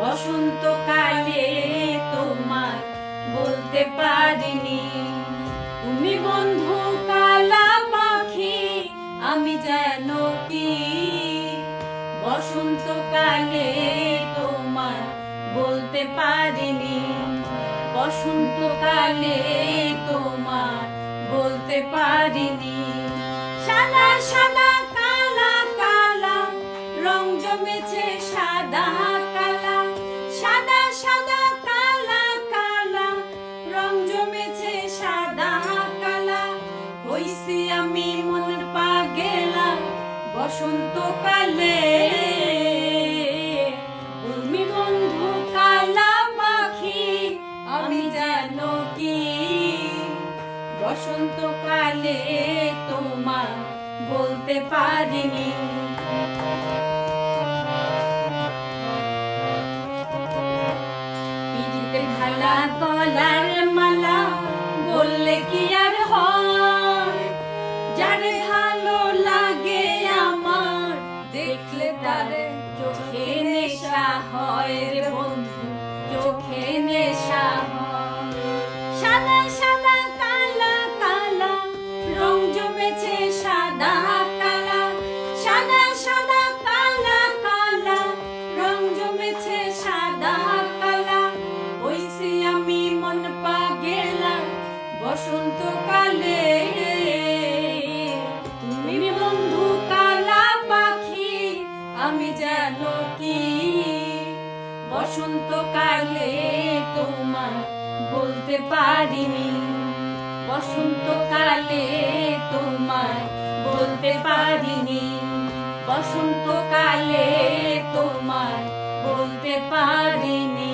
বসন্তকালে তোমার বলতে পারিনি। তুমি বন্ধু কালা পাখি, আমি যেন কি? বসন্তকালে তোমার বলতে পারিনি। বসন্তকালে তোমার বলতে পারিনি। সাদা সাদা, কালা কালা, রং জমেছে সাদা। বসন্তকালে উর্মি বন্ধু কালা পাখি, আমি জানো কি? বসন্তকালে তোমার বলতে পারিনি। ঢালা গলার মালা বললে কি হয় রে বন্ধু, চোখে নেশা হয়। সাদা সাদা, কালা কালা, রং জমেছে সাদা, কালা। সাদা সাদা, কালা কালা, রং জমেছে সাদা, কালা। হইছি আমি মন পাগেলা, বসন্তকালে। বসন্তকালে তোমার বলতে পারিনি। বসন্তকালে তোমার বলতে পারিনি। বসন্তকালে তোমার বলতে পারি